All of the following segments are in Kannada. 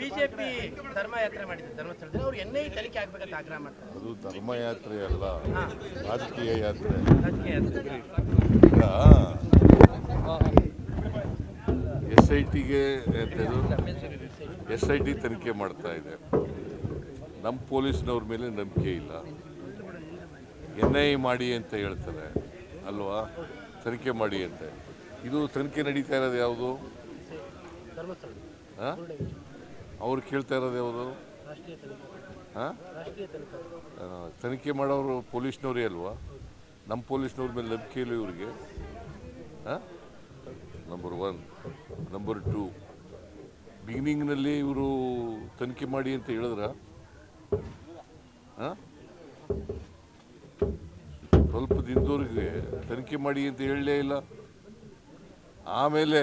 ಬಿಜೆಪಿ ಧರ್ಮ ಯಾತ್ರೆ ಮಾಡಿದ್ರು ಧರ್ಮಸ್ಥಳದಲ್ಲಿ. ಅವ್ರು ಎನ್ ಐ ತನಿಖೆ ಆಗ್ಬೇಕಂತ ಆಗ್ರಹ ಮಾಡ್ತಾರೆ. ಅದು ಧರ್ಮಯಾತ್ರೆ ಅಲ್ಲ ರಾಜಕೀಯ ಯಾತ್ರೆ. ರಾಜಕೀಯ ಯಾತ್ರೆ. ಈಗ ಎಸ್ ಐ ಟಿಗೆ ಎಸ್ ಐ ಟಿ ತನಿಖೆ ಮಾಡ್ತಾ ಇದೆ. ನಮ್ಮ ಪೊಲೀಸ್ನವ್ರ ಮೇಲೆ ನಂಬಿಕೆ ಇಲ್ಲ. ಎನ್ ಐ ಮಾಡಿ ಅಂತ ಹೇಳ್ತಾರೆ. ಅಲ್ವಾ? ತನಿಖೆ ಮಾಡಿ ಅಂತ. ಇದು ತನಿಖೆ ನಡೀತಾ ಇರೋದು ಯಾವುದು? ಹಾಂ? ಅವ್ರು ಕೇಳ್ತಾ ಇರೋದು ಯಾವುದು? ಹಾಂ? ತನಿಖೆ. ಮಾಡೋರು ಪೊಲೀಸ್ನವರೇ ಅಲ್ವಾ? ನಮ್ಮ ಪೊಲೀಸ್ನವ್ರ ಮೇಲೆ ನಂಬಿಕೆ ಇಲ್ಲ ಇವ್ರಿಗೆ. ನಂಬರ್ ಒನ್ ನಂಬರ್ ಟು ಬಿಗಿನಿಂಗ್ನಲ್ಲಿ ಇವರು ತನಿಖೆ ಮಾಡಿ ಅಂತ ಹೇಳಿದ್ರ? ಸ್ವಲ್ಪ ದಿನದವ್ರಿಗೆ ತನಿಖೆ ಮಾಡಿ ಅಂತ ಹೇಳಲೇ ಇಲ್ಲ. ಆಮೇಲೆ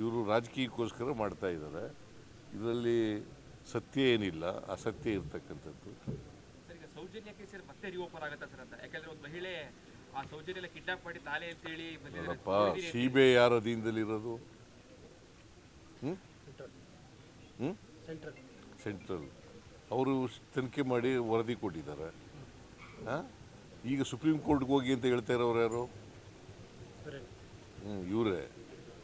ಇವರು ರಾಜಕೀಯಕ್ಕೋಸ್ಕರ ಮಾಡ್ತಾ ಇದ್ದಾರೆ. ಇದರಲ್ಲಿ ಸತ್ಯ ಏನಿಲ್ಲ ಅಸತ್ಯ ಇರ್ತಕ್ಕಂಥದ್ದು. ಸರ್ ಈಗ ಸೌಜನ್ಯ ಕೇಸ್ ಮತ್ತೆ ರಿಓಪನ್ ಆಗುತ್ತಾ ಸರ್ ಅಂತ? ಯಾಕಂದ್ರೆ ಒಂದು ಮಹಿಳೆ ಆ ಸೌಜನ್ಯ ಎಲ್ಲ ಕಿಡ್ನಾಪ್ ಮಾಡಿ ತಾಲೆ ಅಂತ ಹೇಳಿ ಬಂದಿದ್ದಾರೆ ನೋಡಪ್ಪ ಸಿ ಬಿ ಐ ಯಾರ ಅಧೀನದಲ್ಲಿರೋದು? ಹ್ಞೂ ಸೆಂಟ್ರಲ್ ಅವರು ತನಿಖೆ ಮಾಡಿ ವರದಿ ಕೊಟ್ಟಿದ್ದಾರೆ. ಹಾಂ? ಈಗ ಸುಪ್ರೀಂ ಕೋರ್ಟ್ಗೆ ಹೋಗಿ ಅಂತ ಹೇಳ್ತಾ ಇರೋರು ಯಾರು? ಹ್ಞೂ ಇವರೇ.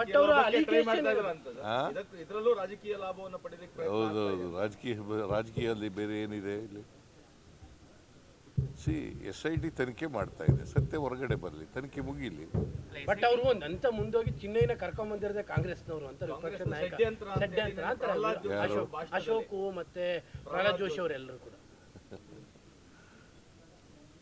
ಇದ್ರಲ್ಲೂ ಅವರು ಇದರಲ್ಲೂ ರಾಜಕೀಯ ಲಾಭವನ್ನು ಪಡೆಯಲಿಕ್ಕೆ ಹೌದೌದು. ಇದೆ. ರಾಜಕೀಯ ರಾಜಕೀಯದಲ್ಲಿ ಬೇರೆ ಏನಿದೆ ಇಲ್ಲಿ? ಸಿ ಎಸ್ ಐ ಟಿ ತನಿಖೆ ಮಾಡ್ತಾ ಇದೆ. ಸತ್ಯ ಹೊರಗಡೆ ಬರಲಿ. ತನಿಖೆ ಮುಗಿಲಿ. ಬಟ್ ಅವರು ಒಂದ್ ಅಂತ ಮುಂದೋಗಿ ಚಿನ್ನೈನ ಕರ್ಕೊಂಡ್ ಬಂದಿರೋದೇ ಕಾಂಗ್ರೆಸ್ನವರು ಅಂತ ವಿಪಕ್ಷ ನಾಯಕ ಷಡ್ಯಂತ್ರ ಅಂತಾರೆ ಅಶೋಕ್ ಅಶೋಕು ಮತ್ತೆ ಪ್ರಹ್ಲಾದ್ ಜೋಶಿ ಅವರೆಲ್ಲರೂ ಕೂಡ.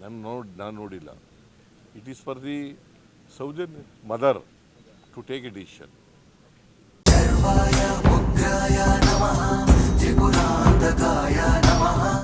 ನಾನು ನೋಡಿ ನಾನು ನೋಡಿಲ್ಲ. It is for the Sowjanya mother to take a decision